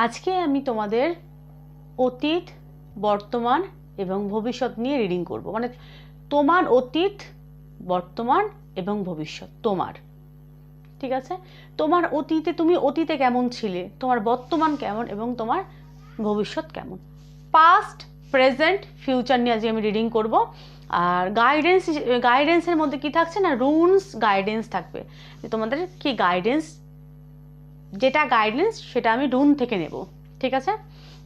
আজকে আমি তোমাদের অতীত, বর্তমান এবং ভবিষ্যৎ নিয়ে রিডিং করব। মানে তোমার অতীত, বর্তমান এবং ভবিষ্যৎ, তোমার। ঠিক আছে? তোমার অতীতে তুমি অতীতে কেমন ছিলে? তোমার বর্তমান কেমন এবং তোমার ভবিষ্যৎ কেমন? পাস্ট প্রেজেন্ট ফিউচার নিয়ে আজকে আমি রিডিং করব। আর গাইডেন্স গাইডেন্সের মধ্যে কি থাকছে না? রুলস গাইডেন্স থাকবে। যে তোমাদের কি গাইডেন্স যেটা গাইডেন্স সেটা আমি রুন থেকে নেব, ঠিক আছে?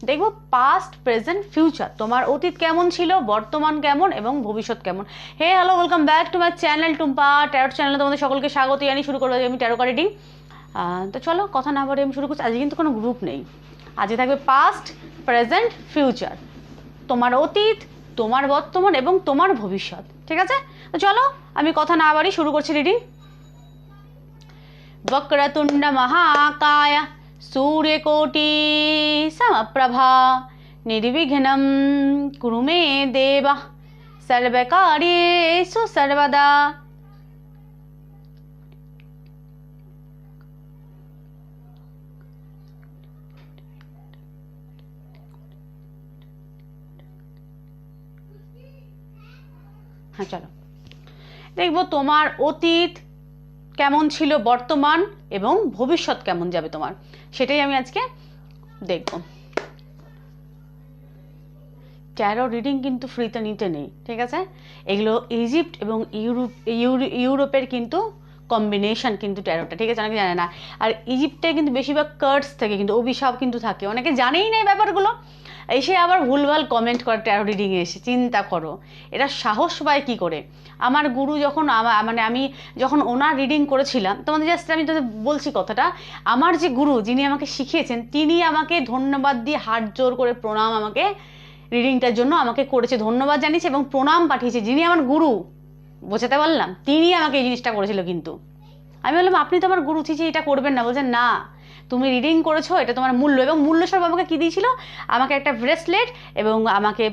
দেখব পাস্ট প্রেজেন্ট ফিউচার তোমার অতীত কেমন ছিল, বর্তমান কেমন এবং ভবিষ্যৎ কেমন। Hey hello welcome back to my channel Tumpa tarot চ্যানেলে তোমাদের সকলকে স্বাগত। জানিয়ে শুরু করব আমি ট্যারো রিডিং তো চলো, কথা না বলে আমি শুরু করছি। আজকে কিন্তু কোনো গ্রুপ নেই। আজকে থাকবে পাস্ট প্রেজেন্ট ফিউচার তোমার অতীত, তোমার বর্তমান এবং তোমার ভবিষ্যৎ, ঠিক আছে? তো চলো, আমি কথা না বাড়ি শুরু করছি রিডিং वक्रतुण्ड महाकाय सूर्यकोटि समप्रभा निर्विघ्नं कुरु मे देव सर्वकार्येषु सर्वदा হ্যাঁ চলো দেখবো তোমার অতীত কেমন ছিল বর্তমান এবং ভবিষ্যৎ কেমন যাবে তোমার? সেটাই আমি আজকে দেখব। ট্যারো রিডিং কিন্তু ফ্রিতে নিতে নেই, ঠিক আছে? এগুলো ইজিপ্ট এবং ইউরোপ ইউরোপের কিন্তু কম্বিনেশন কিন্তু ট্যারোটা ঠিক আছে? অনেকে জানে না। আর ইজিপ্টে কিন্তু বেশিরভাগ কার্ডস থাকে, কিন্তু অভিশাপ কিন্তু থাকে। অনেকে জানেই না এই ব্যাপারগুলো। এসে আবার ভুলভাল কমেন্ট করে ট্যারো রিডিংয়ে এসে, চিন্তা করো। এটা সাহস পায় কী করে? আমার গুরু যখন মানে আমি যখন ওনার রিডিং করেছিলাম, তোমাদের জাস্ট আমি তোদের বলছি কথাটা, আমার যে গুরু যিনি আমাকে শিখিয়েছেন, তিনি আমাকে ধন্যবাদ দিয়ে হাত জোর করে প্রণাম আমাকে রিডিংটার জন্য আমাকে করেছে, ধন্যবাদ জানিয়েছে এবং প্রণাম পাঠিয়েছে। যিনি আমার গুরু, বোঝাতে পারলাম তিনি আমাকে এই জিনিসটা করেছিল কিন্তু। আমি বললাম, আপনি তো আমার গুরু থিছি এটা করবেন না। বলছেন না। তুমি রিডিং করেছ, এটা তোমার মূল্য। এবং মূল্য স্বরূপ আমাকে কী দিয়েছিল? আমাকে একটা ব্রেসলেট এবং আমাকে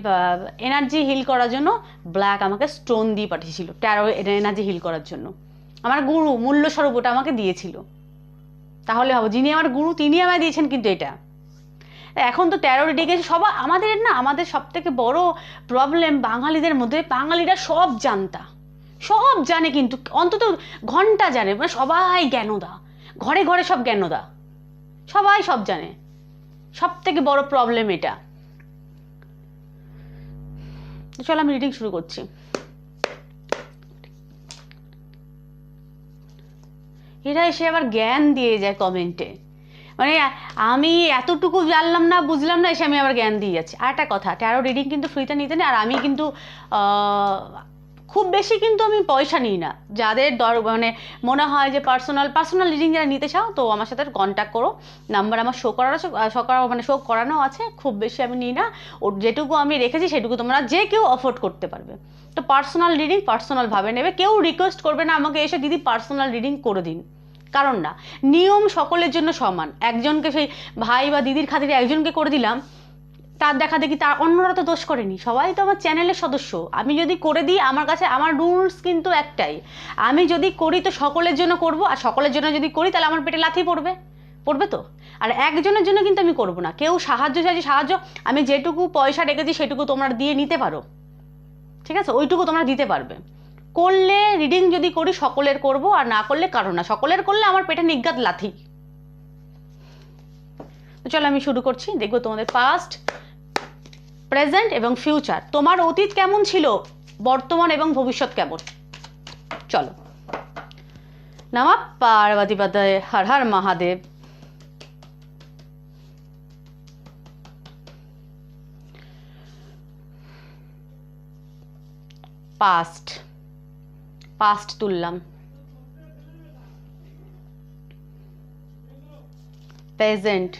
এনার্জি হিল করার জন্য ব্ল্যাক আমাকে স্টোন দিয়ে পাঠিয়েছিল ট্যারো এনার্জি হিল করার জন্য। আমার গুরু মূল্য স্বরূপ ওটা আমাকে দিয়েছিল। তাহলে ভাবো, যিনি আমার গুরু, তিনি আমায় দিয়েছেন কিন্তু এটা। এখন তো ট্যারো এসে সবাই আমাদের না, আমাদের সব থেকে বড় প্রবলেম বাঙালিদের মধ্যে, বাঙালিরা সব জানতা। সব জানে কিন্তু, অন্তত ঘণ্টা জানে মানে সবাই জ্ঞানদা। ঘরে ঘরে সব জ্ঞানদা। সবাই সব জানে। সব থেকে বড় প্রবলেম এটা। চলো আমি রিডিং শুরু করছি। এরা এসে আবার জ্ঞান দিয়ে যায় কমেন্টে মানে আমি এতটুকু জানলাম না, বুঝলাম না, এসে আমি আবার জ্ঞান দিয়ে যাচ্ছি। আর একটা কথা ট্যারো রিডিং কিন্তু ফ্রিতে নিতে নেই, আর আমি কিন্তু খুব বেশি কিন্তু আমি পয়সা নিই না। যাদের দর মানে মনে হয় যে পার্সোনাল পার্সোনাল রিডিং যারা নিতে চাও, তো আমার সাথে কন্ট্যাক্ট করো। নাম্বার আমার শো করার শো করা মানে শো করানো আছে, খুব বেশি আমি নিই না। ওর যেটুকু আমি রেখেছি, সেটুকু তোমরা যে কেউ অফোর্ড করতে পারবে। তো পার্সোনাল রিডিং পার্সোনালভাবে নেবে। কেউ রিকোয়েস্ট করবে না আমাকে এসে, দিদি পার্সোনাল রিডিং করে দিন। কারণ না, নিয়ম সকলের জন্য সমান। একজনকে সেই ভাই বা দিদির খাতিরে একজনকে করে দিলাম তার দেখা দেখি তার অন্যরা তো দোষ করেনি। সবাই তো আমার চ্যানেলের সদস্য। আমি যদি করে দিই, আমার কাছে আমার রুলস কিন্তু একটাই। আমি যদি করি তো সকলের জন্য করব, আর সকলের জন্য যদি করি তাহলে আমার পেটে লাথি পড়বে। পড়বে তো? আর একজনের জন্য কিন্তু আমি করব না। কেউ সাহায্য চাইছে, সাহায্য, আমি যেটুকু পয়সা রেখেছি সেটুকু তোমরা দিয়ে নিতে পারো। ঠিক আছে? ওইটুকু তোমরা দিতে পারবে। করলে রিডিং যদি করি, সকলের করব, আর না করলে কারও না। সকলের করলে আমার পেটে নিজ্ঞাত লাথি। চলো আমি শুরু করছি। দেখব তোমাদের পাস্ট প্রেজেন্ট এবং ফিউচার। তোমার অতীত কেমন ছিল? বর্তমান এবং ভবিষ্যৎ কেমন? চলো। নামা পার্বতী পদায় হর হর মহাদেব। পাস্ট পাস্ট তুললাম। প্রেজেন্ট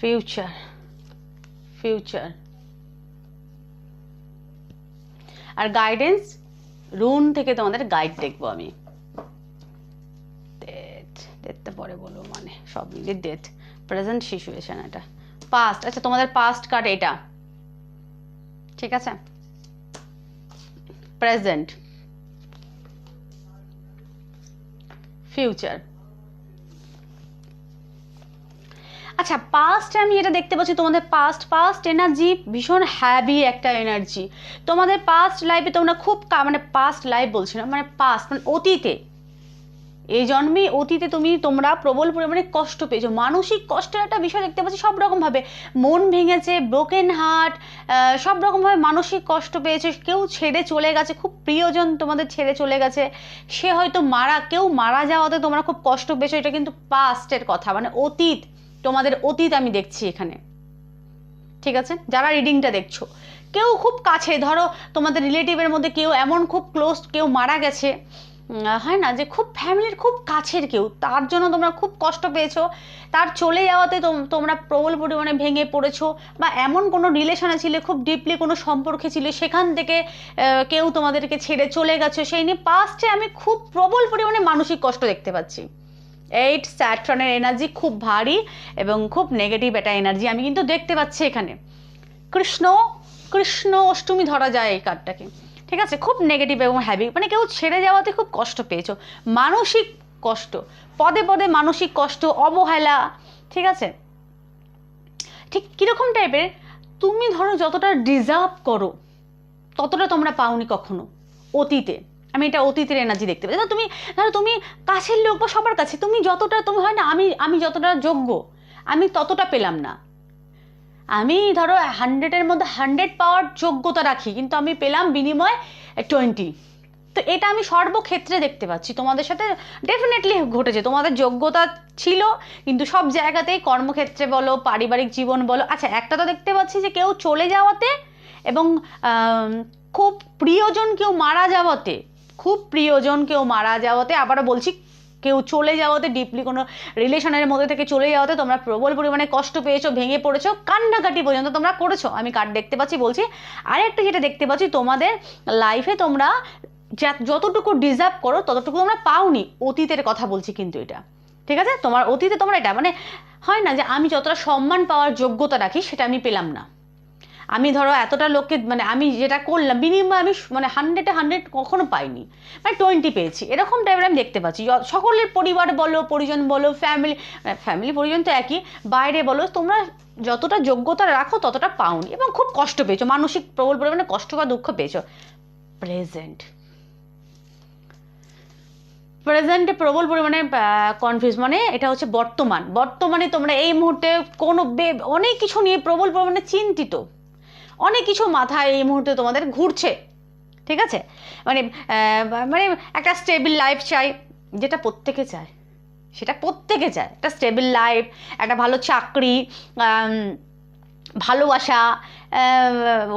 ফিউচার ফিউচার আর গাইডেন্স রুন থেকে তোমাদের গাইড দেখব আমি। ডেট ডেটটা পরে বলব মানে সব মিলিয়ে ডেট প্রেজেন্ট সিচুয়েশন এটা। পাস্ট আচ্ছা তোমাদের পাস্ট কার্ড এটা। ঠিক আছে? প্রেজেন্ট ফিউচার আচ্ছা পাস্ট আমি এটা দেখতে পাচ্ছি, তোমাদের পাস্ট পাস্ট এনার্জি ভীষণ হ্যাভি একটা এনার্জি তোমাদের পাস্ট লাইফে তোমরা খুব মানে পাস্ট লাইফ বলছি না মানে পাস্ট মানে অতীতে। এই জন্মে অতীতে তুমি, তোমরা প্রবল পরিমাণে কষ্ট পেয়েছ। মানসিক কষ্টের একটা বিষয় দেখতে পাচ্ছি, সব রকমভাবে। মন ভেঙেছে ব্রোকেন হার্ট সব রকমভাবে মানসিক কষ্ট পেয়েছে। কেউ ছেড়ে চলে গেছে, খুব প্রিয়জন তোমাদের ছেড়ে চলে গেছে। সে হয়তো মারা, কেউ মারা যাওয়াতে তোমরা খুব কষ্ট পেয়েছ, এটা কিন্তু পাস্টের কথা মানে অতীত। তোমাদের অতীত আমি দেখছি এখানে। ঠিক আছে? যারা রিডিংটা দেখছ। কেউ খুব কাছে, ধরো তোমাদের রিলেটিভের মধ্যে কেউ এমন খুব ক্লোজ কেউ মারা গেছে হয় না? যে খুব ফ্যামিলির খুব কাছের কেউ, তার জন্য তোমরা খুব কষ্ট পেয়েছ, তার চলে যাওয়াতে তোম- তোমরা প্রবল পরিমাণে ভেঙে পড়েছো, বা এমন কোনো রিলেশনে ছিলে, খুব ডিপলি কোনো সম্পর্কে ছিল, সেখান থেকে কেউ তোমাদেরকে ছেড়ে চলে গেছে, সেই নিয়ে পাস্টে আমি খুব প্রবল পরিমাণে মানসিক কষ্ট দেখতে পাচ্ছি। এইট স্যাট্রনের এনার্জি খুব ভারী এবং খুব নেগেটিভ একটা এনার্জি আমি কিন্তু দেখতে পাচ্ছি এখানে। কৃষ্ণ কৃষ্ণ অষ্টমী ধরা যায় এই কার্ডটাকে ঠিক আছে? খুব নেগেটিভ এবং হ্যাভি মানে কেউ ছেড়ে যাওয়াতে খুব কষ্ট পেয়েছ। মানসিক কষ্ট। পদে পদে মানসিক কষ্ট, অবহেলা। ঠিক আছে? ঠিক কীরকম টাইপের তুমি ধরো যতটা ডিজার্ভ করো, ততটা তোমরা পাওনি কখনো অতীতে। আমি এটা অতীতের এনার্জি দেখতে ধরো তুমি ধরো তুমি কাছের লোক বা সবার কাছে, তুমি যতটা, তুমি হয় না, আমি আমি যতটা যোগ্য, আমি ততটা পেলাম না। আমি ধরো হান্ড্রেডের মধ্যে হান্ড্রেড পাওয়ার যোগ্যতা রাখি, কিন্তু আমি পেলাম বিনিময় টোয়েন্টি তো এটা আমি সর্বক্ষেত্রে দেখতে পাচ্ছি। তোমাদের সাথে ডেফিনেটলি ঘটেছে। তোমাদের যোগ্যতা ছিল, কিন্তু সব জায়গাতেই কর্মক্ষেত্রে বলো, পারিবারিক জীবন বলো। আচ্ছা একটা তো দেখতে পাচ্ছি যে কেউ চলে যাওয়াতে এবং খুব প্রিয়জন কেউ মারা যাওয়াতে খুব প্রিয়জন কেউ মারা যাওয়াতে, আবারও বলছি, কেউ চলে যাওয়াতে ডিপলি কোনো রিলেশনের মধ্যে থেকে চলে যাওয়াতে তোমরা প্রবল পরিমাণে কষ্ট পেয়েছ, ভেঙে পড়েছো, কান্নাকাটি পর্যন্ত তোমরা করেছ। আমি কার্ড দেখতে পাচ্ছি, বলছি, আরেকটা যেটা দেখতে পাচ্ছি, তোমাদের লাইফে তোমরা যতটুকু ডিজার্ভ করো, ততটুকু তোমরা পাওনি। অতীতের কথা বলছি কিন্তু এটা। ঠিক আছে? তোমার অতীতে তোমরা এটা মানে হয় না যে আমি যতটা সম্মান পাওয়ার যোগ্যতা রাখি, সেটা আমি পেলাম না। আমি ধরো এতটা লোককে মানে আমি যেটা করলাম বিনিময়ে আমি মানে হান্ড্রেডে হান্ড্রেড কখনো পাইনি। মানে টোয়েন্টি পেয়েছি। এরকম টাইপের আমি দেখতে পাচ্ছি। সকলের পরিবার বলো, পরিজন বলো ফ্যামিলি ফ্যামিলি পরিজন তো একই। বাইরে বলো, তোমরা যতটা যোগ্যতা রাখো, ততটা পাওনি এবং খুব কষ্ট পেয়েছ। মানসিক প্রবল পরিমাণে কষ্ট বা দুঃখ পেয়েছ। প্রেজেন্ট প্রেজেন্টে প্রবল পরিমাণে কনফিউজ মানে এটা হচ্ছে বর্তমান। বর্তমানে তোমরা এই মুহূর্তে কোনো অনেক কিছু নিয়ে প্রবল পরিমাণে চিন্তিত। অনেক কিছু মাথায় এই মুহূর্তে তোমাদের ঘুরছে। ঠিক আছে? মানে মানে একটা স্টেবল লাইফ চাই, যেটা প্রত্যেকে চায়। সেটা প্রত্যেকে চায়। একটা স্টেবল লাইফ একটা ভালো চাকরি ভালোবাসা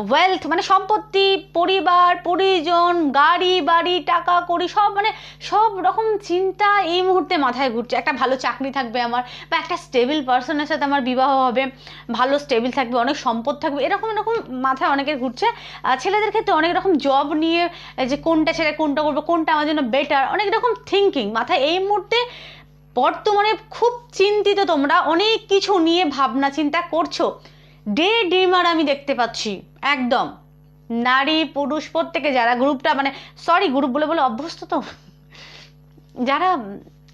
ওয়েলথ মানে সম্পত্তি, পরিবার, পরিজন, গাড়ি, বাড়ি, টাকা, কড়ি, সব মানে সব রকম চিন্তা এই মুহূর্তে মাথায় ঘুরছে। একটা ভালো চাকরি থাকবে আমার বা একটা স্টেবল পার্সনের সাথে আমার বিবাহ হবে, ভালো স্টেবল থাকবে, অনেক সম্পদ থাকবে, এরকম এরকম মাথায় অনেকের ঘুরছে। ছেলেদের ক্ষেত্রে অনেক রকম জব নিয়ে যে কোনটা ছেড়ে কোনটা করব, কোনটা আমার জন্য বেটার অনেক রকম থিঙ্কিং মাথায় এই মুহূর্তে বর্তমানে খুব চিন্তিত তোমরা, অনেক কিছু নিয়ে ভাবনা চিন্তা করছ। ডে ড্রিমার আমি দেখতে পাচ্ছি, একদম। নারী, পুরুষ, প্রত্যেকে যারা গ্রুপটা মানে সরি গ্রুপ বলে বলে অভ্যস্ত তো। যারা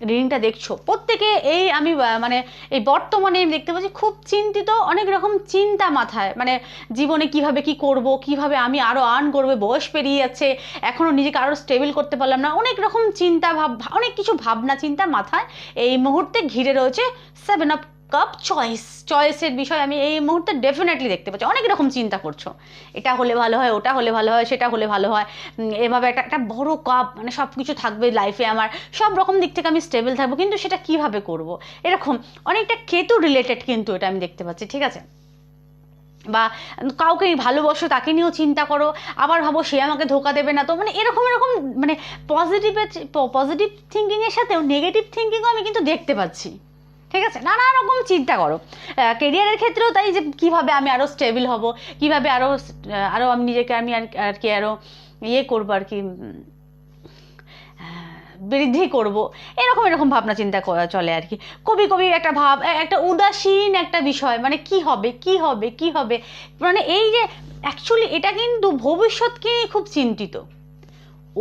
রিডিংটা দেখছ, প্রত্যেকে এই আমি মানে এই বর্তমানে আমি দেখতে পাচ্ছি খুব চিন্তিত, অনেক রকম চিন্তা মাথায়। মানে জীবনে কীভাবে কি করব, কীভাবে আমি আরও আর্ন করবে, বয়স পেরিয়ে যাচ্ছে এখনও নিজেকে আরও স্টেবল করতে পারলাম না। অনেক রকম চিন্তা ভাব, অনেক কিছু ভাবনা, চিন্তা মাথায় এই মুহূর্তে ঘিরে রয়েছে সেভেন অফ কাপ চয়েস চয়েসের বিষয় আমি এই মুহূর্তে ডেফিনেটলি দেখতে পাচ্ছি। অনেক রকম চিন্তা করছ। এটা হলে ভালো হয়, ওটা হলে ভালো হয়, সেটা হলে ভালো হয়। এভাবে একটা একটা বড় কাপ মানে সব কিছু থাকবে লাইফে আমার। সব রকম দিক থেকে আমি স্টেবল থাকব, কিন্তু সেটা কীভাবে করব? এরকম অনেকটা কেতু রিলেটেড কিন্তু এটা আমি দেখতে পাচ্ছি, ঠিক আছে? বা কাউকে ভালোবাসো, তাকে নিয়েও চিন্তা করো। আবার ভাবো সে আমাকে ধোকা দেবে না তো। মানে এরকম এরকম মানে পজিটিভের পজিটিভ থিঙ্কিংয়ের সাথেও নেগেটিভ থিঙ্কিংও আমি কিন্তু দেখতে পাচ্ছি। ঠিক আছে? নানা রকম চিন্তা করো। কেরিয়ারের ক্ষেত্রেও তাই যে কীভাবে আমি আরও স্টেবল হব, কীভাবে আরও আরও আমি নিজেকে আমি আর কি আরও ইয়ে করব আর কি বৃদ্ধি করব, এরকম এরকম ভাবনা চিন্তা করা চলে আর কি। কবি কবি একটা ভাব একটা উদাসীন একটা বিষয় মানে কি হবে কি হবে কি হবে? মানে এই যে অ্যাকচুয়ালি এটা কিন্তু ভবিষ্যৎকে নিয়ে খুব চিন্তিত।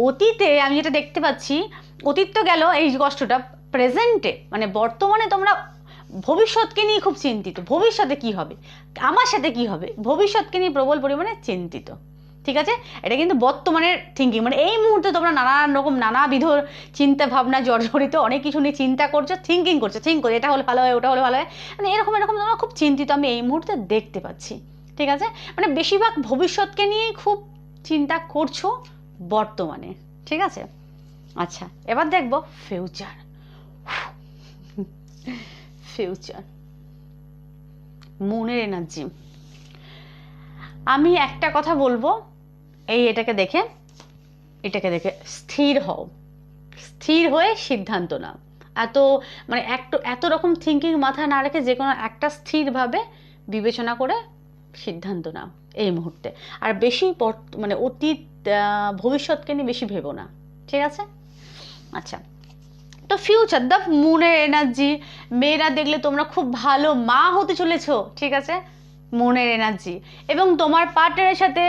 অতীতে আমি যেটা দেখতে পাচ্ছি, অতীত তো গেল এই কষ্টটা প্রেজেন্টে মানে বর্তমানে তোমরা ভবিষ্যৎকে নিয়ে খুব চিন্তিত। ভবিষ্যতে কি হবে? আমার সাথে কি হবে? ভবিষ্যৎকে নিয়ে প্রবল পরিমাণে চিন্তিত। ঠিক আছে? এটা কিন্তু বর্তমানের থিঙ্কিং মানে এই মুহূর্তে তোমরা নানান রকম, নানাবিধ চিন্তা ভাবনা জর্জরিত অনেক কিছু নিয়ে চিন্তা করছ থিঙ্কিং করছ থিঙ্ক করছ, এটা হলে ভালো হয়, ওটা হলে ভালো হয়। মানে এরকম এরকম তোমরা খুব চিন্তিত, আমি এই মুহূর্তে দেখতে পাচ্ছি। ঠিক আছে? মানে বেশিরভাগ ভবিষ্যৎকে নিয়েই খুব চিন্তা করছ বর্তমানে। ঠিক আছে? আচ্ছা এবার দেখব ফিউচার ফিউচার মনের এনার্জি আমি একটা কথা বলব, এই এটাকে দেখে এটাকে দেখে স্থির হও। স্থির হয়ে সিদ্ধান্ত নাও। এত মানে একটু, এত রকম থিঙ্কিং মাথায় না রেখে যে কোনো একটা স্থিরভাবে বিবেচনা করে সিদ্ধান্ত নাও এই মুহূর্তে। আর বেশি মানে অতীত ভবিষ্যৎকে নিয়ে বেশি ভেবো না। ঠিক আছে? আচ্ছা। তো ফিউচার দ্য মুনের এনার্জি মেয়েরা দেখলে তোমরা খুব ভালো মা হতে চলেছো, ঠিক আছে? মনের এনার্জি এবং তোমার পার্টনারের সাথে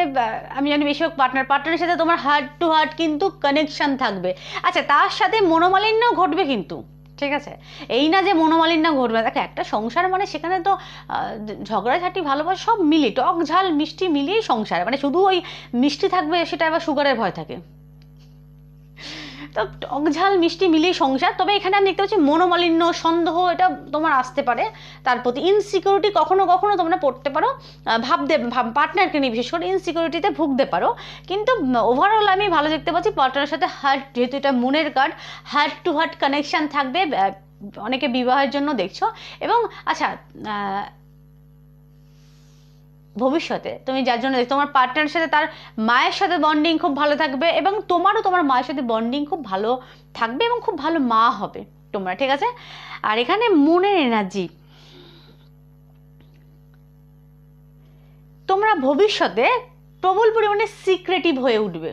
আমি জানি বেশিরভাগ পার্টনার পার্টনারের সাথে তোমার হার্ট টু হার্ট কিন্তু কানেকশন থাকবে। আচ্ছা তার সাথে মনোমালিন্য ঘটবে কিন্তু, ঠিক আছে? এই না যে মনোমালিন্য ঘটবে, দেখো, একটা সংসার মানে সেখানে তো ঝগড়াঝাটি, ভালোবাসা সব মিলিয়ে, টক ঝাল, মিষ্টি মিলিয়েই সংসার। মানে শুধু ওই মিষ্টি থাকবে, সেটা আবার সুগারের ভয় থাকে। তো টক ঝাল, মিষ্টি মিলিয়ে সংসার, তবে এখানে আমি দেখতে পাচ্ছি মনোমালিন্য, সন্দেহ, এটা তোমার আসতে পারে। তার প্রতি ইনসিকিউরিটি কখনো কখনো তোমরা পড়তে পারো ভাবতে পার্টনারকে নিয়ে বিশেষ করে ইনসিকিউরিটিতে ভুগতে পারো। কিন্তু ওভারঅল আমি ভালো দেখতে পাচ্ছি পার্টনারের সাথে হার্ট যেহেতু এটা মনের card heart to heart connection থাকবে অনেকে বিবাহের জন্য দেখছ। এবং আচ্ছা ভবিষ্যতে। তুমি যার জন্য, তোমার পার্টনারের সাথে তার মায়ের সাথে বন্ডিং খুব ভালো থাকবে এবং তোমারও তোমার মায়ের সাথে বন্ডিং খুব ভালো থাকবে এবং খুব ভালো মা হবে তোমরা, ঠিক আছে? আর এখানে মনের এনার্জি তোমরা ভবিষ্যতে প্রবল পরিমাণে সিক্রেটিভ হয়ে উঠবে।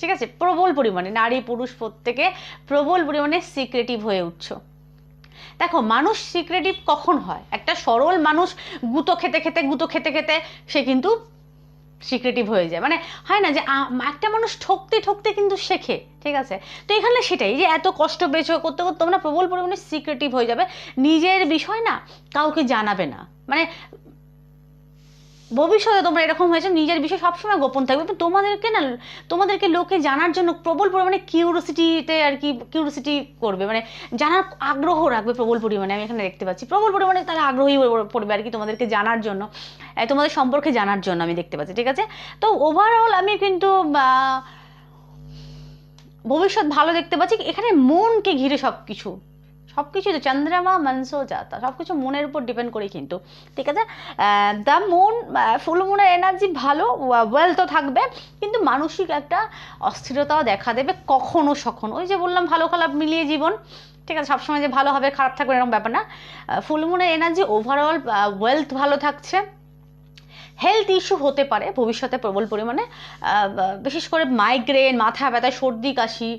ঠিক আছে? প্রবল পরিমাণে, নারী, পুরুষ প্রত্যেকে প্রবল পরিমাণে সিক্রেটিভ হয়ে উঠছো। দেখো, মানুষ সিক্রেটিভ কখন হয়? একটা সরল মানুষ গুঁতো খেতে খেতে, গুঁতো খেতে খেতে সে কিন্তু সিক্রেটিভ হয়ে যায়। মানে হয় না যে একটা মানুষ ঠকতে ঠকতে কিন্তু শেখে, ঠিক আছে? তো এখানে সেটাই যে, এত কষ্ট পেয়েছ করতে করতে তোমরা প্রবল পরিমাণে সিক্রেটিভ হয়ে যাবে। নিজের বিষয় না, কাউকে জানাবে না। মানে ভবিষ্যতে তোমরা এরকম হয়েছে, নিজের বিষয় সবসময় গোপন থাকবে। তোমাদেরকে না, তোমাদেরকে লোকে জানার জন্য প্রবল পরিমাণে কিউরিসিটিতে আর কি কিউরিসিটি করবে। মানে জানার আগ্রহ রাখবে প্রবল পরিমাণে, আমি এখানে দেখতে পাচ্ছি। প্রবল পরিমাণে তারা আগ্রহী পড়বে আর কি তোমাদেরকে জানার জন্য তোমাদের সম্পর্কে জানার জন্য আমি দেখতে পাচ্ছি, ঠিক আছে? তো ওভারঅল আমি কিন্তু ভবিষ্যৎ ভালো দেখতে পাচ্ছি। এখানে মনকে ঘিরে সব কিছু সব কিছু তো চন্দ্রমা মনসো যাতা সব কিছু মনের উপর ডিপেন্ড করে কিন্তু। ঠিক আছে? দ্য মুন ফুল মুনের এনার্জি ভালো ওয়েল তো থাকবে, কিন্তু মানসিক একটা অস্থিরতাও দেখা দেবে কখনো সখন। ওই যে বললাম, ভালো খারাপ মিলিয়ে জীবন। ঠিক আছে? সবসময় যে ভালো হবে, খারাপ থাকবে এরকম ব্যাপার না। ফুল মুনের এনার্জি ওভারঅল ওয়েলথ ভালো থাকছে। হেলথ ইস্যু হতে পারে, ভবিষ্যতে প্রবল পরিমাণে বিশেষ করে মাইগ্রেন মাথা ব্যথা, সর্দি, কাশি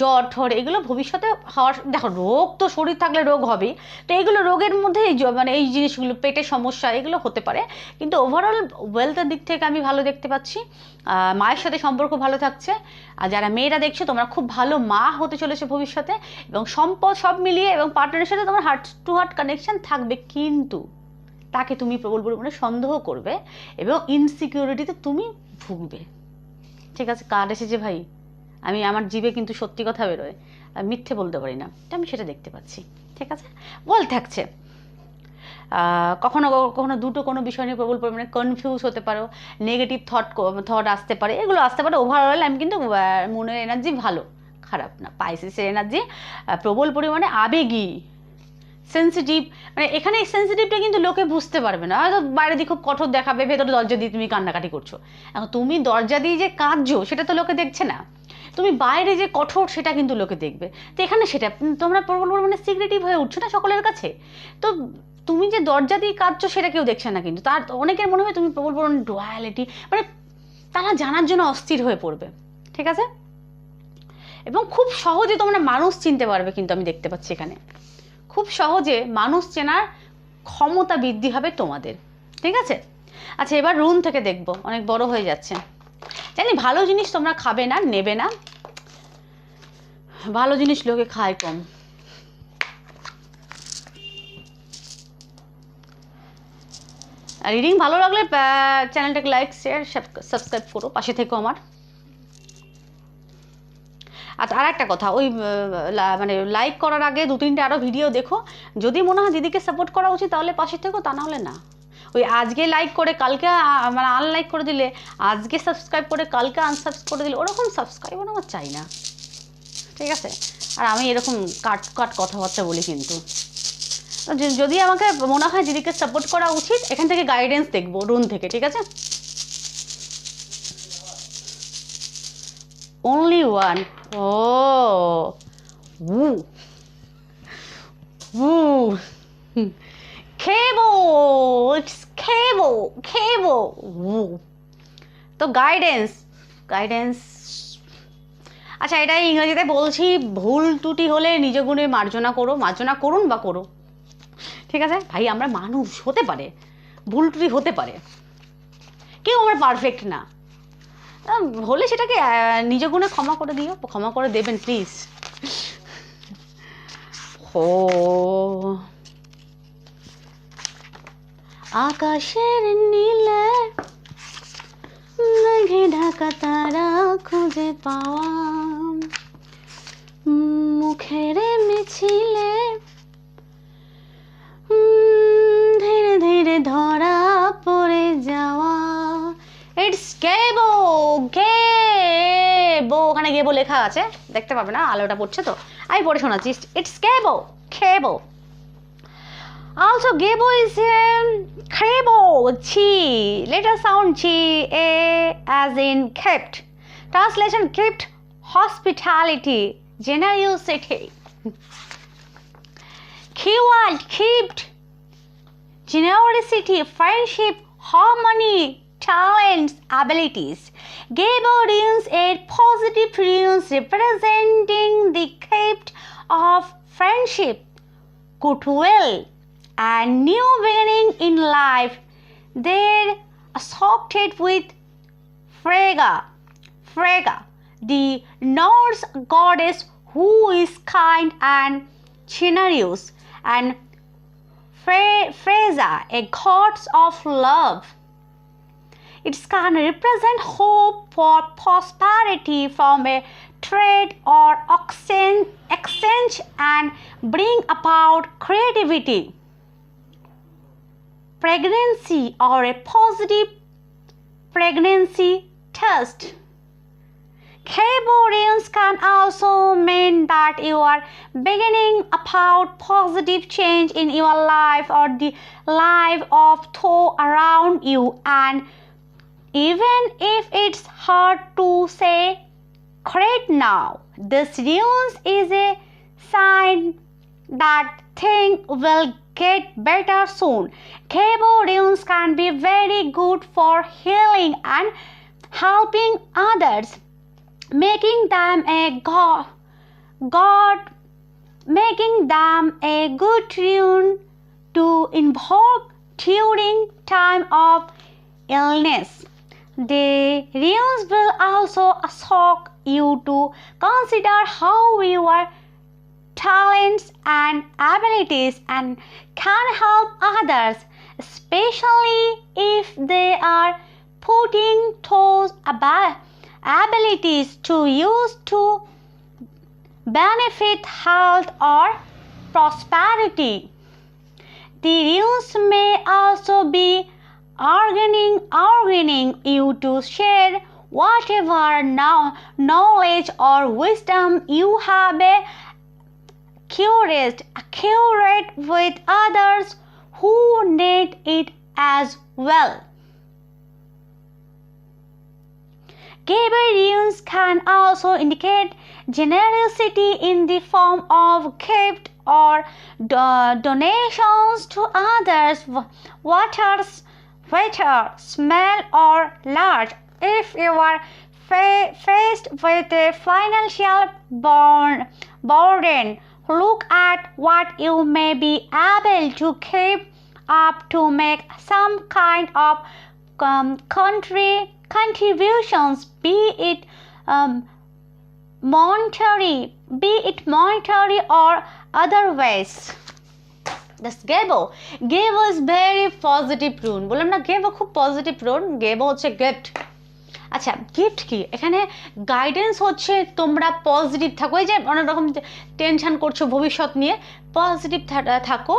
জ্বর, ঠর, এগুলো ভবিষ্যতে হওয়ার, দেখো রোগ তো শরীর থাকলে রোগ হবেই, তো এগুলো রোগের মধ্যে মানে এই জিনিসগুলো, পেটের সমস্যা, এগুলো হতে পারে, কিন্তু ওভারঅল ওয়েলথের দিক থেকে আমি ভালো দেখতে পাচ্ছি মায়ের সাথে সম্পর্ক ভালো থাকছে, আর যারা মেয়েরা দেখছ, তোমরা খুব ভালো মা হতে চলেছে ভবিষ্যতে, এবং সম্পদ সব মিলিয়ে এবং পার্টনারের সাথে তোমার হার্ট টু হার্ট কানেকশন থাকবে কিন্তু। তাকে তুমি প্রবল পরিমাণে সন্দেহ করবে এবং ইনসিকিউরিটিতে তুমি ভুগবে। ঠিক আছে কার্ড এসেছে ভাই, আমি আমার জীবে কিন্তু সত্যি কথা বেরোয় মিথ্যে বলতে পারি না আমি সেটা দেখতে পাচ্ছি, ঠিক আছে? বল থাকছে। কখনো কখনো দুটো কোনো বিষয় নিয়ে প্রবল পরিমাণে কনফিউজ হতে পারো নেগেটিভ থট থট আসতে পারে, এগুলো আসতে পারে ওভারঅল আমি কিন্তু মনের এনার্জি ভালো, খারাপ না পাইসিসের এনার্জি প্রবল পরিমাণে আবেগী। সেন্সিটিভ মানে এখানে এই সেন্সিটিভটা কিন্তু লোকে বুঝতে পারবে না। হয়তো বাইরে দিয়ে খুব কঠোর দেখাবে, ভেতরে দরজা দিয়ে তুমি কান্নাকাটি করছ। এখন তুমি দরজা দিয়ে যে কাঁদছো, সেটা তো লোকে দেখছে না। তুমি বাইরে যে কঠোর, সেটা কিন্তু লোকে দেখবে। তো এখানে সেটা তোমরা প্রবল পরিমাণে সিক্রেটিভ হয়ে উঠছো না সকলের কাছে? তো তুমি যে দরজা দিয়ে কাঁদছো, সেটা কেউ দেখছে না কিন্তু। তার, অনেকের মনে হয় তুমি প্রবল পরিমাণে ডোয়ালিটি মানে তারা জানার জন্য অস্থির হয়ে পড়বে। ঠিক আছে? এবং খুব সহজে তোমরা মানুষ চিনতে পারবে কিন্তু আমি দেখতে পাচ্ছি এখানে। খুব সহজে মানুষ চেনার ক্ষমতা বৃদ্ধি হবে তোমাদের। ঠিক আছে? আচ্ছা এবার রুন থেকে দেখব। অনেক বড় হয়ে যাচ্ছে। জানি, ভালো জিনিস তোমরা খাবে না, নেবে না। ভালো জিনিস লোকে খায় কম। রিডিং ভালো লাগলে চ্যানেলটাকে লাইক শেয়ার সাবস্ক্রাইব করো, পাশে থেকো আমার। আর আর একটা কথা, ওই মানে লাইক করার আগে দু তিনটে আরও ভিডিও দেখো। যদি মনে হয় দিদিকে সাপোর্ট করা উচিত, তাহলে পাশে থেকো, তা নাহলে না। ওই আজকে লাইক করে, কালকে মানে আনলাইক করে দিলে, আজকে সাবস্ক্রাইব করে, কালকে আনসাবস্ক্রাইব করে দিলে, ওরকম সাবস্ক্রাইবার আমার চাই না। ঠিক আছে? আর আমি এরকম কাট কাট কথাবার্তা বলি কিন্তু। যদি আমাকে মনে হয় দিদিকে সাপোর্ট করা উচিত, এখান থেকে গাইডেন্স দেখব রুন থেকে, ঠিক আছে? Only one. Oh. Woo. Woo. Cable. It's cable. Cable. Woo. তো গাইডেন্স গাইডেন্স আচ্ছা এটাই ইংরেজিতে বলছি, ভুল ত্রুটি হলে নিজ গুণে মার্জনা করো। মার্জনা করুন বা করো। ঠিক আছে? ভাই, আমরা মানুষ হতে পারে। ভুল ত্রুটি হতে পারে। কেউ আমরা পারফেক্ট না। হলে সেটাকে নিজ গুণে ক্ষমা করে দিও, ক্ষমা করে দেবেন প্লিজ ও আকাশের নীলে মেঘে ঢাকা তারা খুঁজে পাওয়া। মুখের মিছিলে ধীরে ধীরে ধরা পড়ে যাওয়া। গেবো গেবো। ওখানে গেবো লেখা আছে, দেখতে পাবে না, আলোটা পড়ছে তো। আমি পড়ে শোনাচ্ছি it's Gebo, Gebo. Also Gebo is Gebo, G. Letter sound G, a as in gift translation gift hospitality জেনারিও সেটে খিওয়াল্ড gift generosity friendship harmony talents, abilities. Runes a positive runes representing the kept of friendship, goodwill, and new beginning in life. They're associated with Frega, Frega, the Norse goddess who is kind and generous, and Fre- Freza, a goddess of love. It can represent hope for prosperity from a trade or exchange, and bring about creativity, pregnancy, or a positive pregnancy test. Caborians can also mean that you are beginning about positive change in your life or the life of those around you and even if it's hard to say correct now, this news is a sign that things will get better soon. Cable runes can be very good for healing and helping others, making them a god, god making them a good rune to invoke during time of illness. The runes will also ask you to consider how your talents and abilities and can help others, especially if they are putting those abilities to use to benefit health or prosperity. The runes may also be organizing, organizing you to share whatever now knowledge or wisdom you have accurate, accurate with others who need it as well. Runes can also indicate generosity in the form of gift or do- donations to others, waters, whether small or large. If you are fa- faced with a financial burn, burden, look at what you may be able to keep up to make some kind of um, country contributions, be it um, monetary, be it monetary or other ways. That's Gebo Gebo is very positive rune বললাম না গেবো খুব positive রুন গেবো হচ্ছে gift আচ্ছা gift কি? এখানে guidance হচ্ছে তোমরা পজিটিভ থাকো। এই যে অনেক রকম টেনশন করছ ভবিষ্যৎ নিয়ে। পজিটিভ থাকো।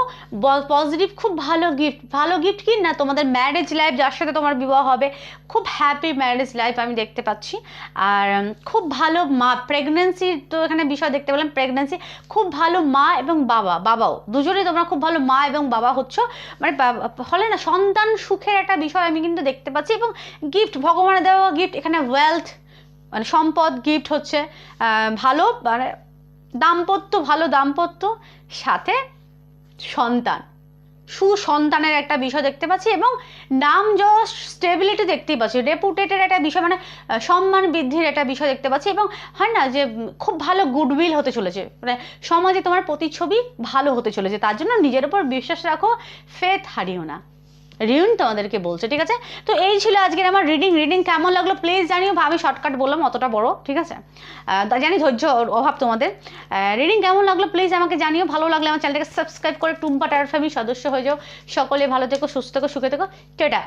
পজিটিভ খুব ভালো গিফট ভালো গিফট কি? না, তোমাদের ম্যারেজ লাইফ যার সাথে তোমার বিবাহ হবে, খুব হ্যাপি ম্যারেজ লাইফ আমি দেখতে পাচ্ছি। আর খুব ভালো মা প্রেগনেন্সি তো এখানে বিষয় দেখতে পেলাম। প্রেগনেন্সি খুব ভালো মা এবং বাবা, বাবাও। দুজনেই তোমরা খুব ভালো মা এবং বাবা হচ্ছ। মানে ফলে না, সন্তান সুখের একটা বিষয় আমি কিন্তু দেখতে পাচ্ছি। এবং গিফট ভগবানের দেওয়া গিফট এখানে ওয়েলথ মানে সম্পদ গিফট হচ্ছে। ভালো মানে দাম্পত্য, ভালো দাম্পত্য, সাথে সন্তান। সুসন্তানের একটা বিষয় দেখতে পাচ্ছি এবং নাম যশ স্টেবিলিটি দেখতেই পাচ্ছি। রেপুটেটের একটা বিষয় মানে সম্মান বৃদ্ধির একটা বিষয় দেখতে পাচ্ছি এবং হয় না যে খুব ভালো গুডউইল হতে চলেছে। মানে সমাজে তোমার প্রতিচ্ছবি ভালো হতে চলেছে। তার জন্য নিজের উপর বিশ্বাস রাখো ফেথ হারিও না। রিউন তোমাদেরকে বলছে, ঠিক আছে? তো এই ছিল আজকের আমার রিডিং রিডিং কেমন লাগল প্লিজ জানিও আমি শর্টকাট বললাম, অতটা বড়, ঠিক আছে? জানি ধৈর্য অভাব তোমাদের। রিডিং কেমন লাগল প্লিজ আমাকে জানিও, ভালো লাগলে আমার চ্যানেলটাকে সাবস্ক্রাইব করে টুম্পা টায়ার ফ্যামিলি সদস্য হয়ে যাও। সকলে ভালো থেকো, সুস্থ থেকো, সুখে থেকো। টেটা।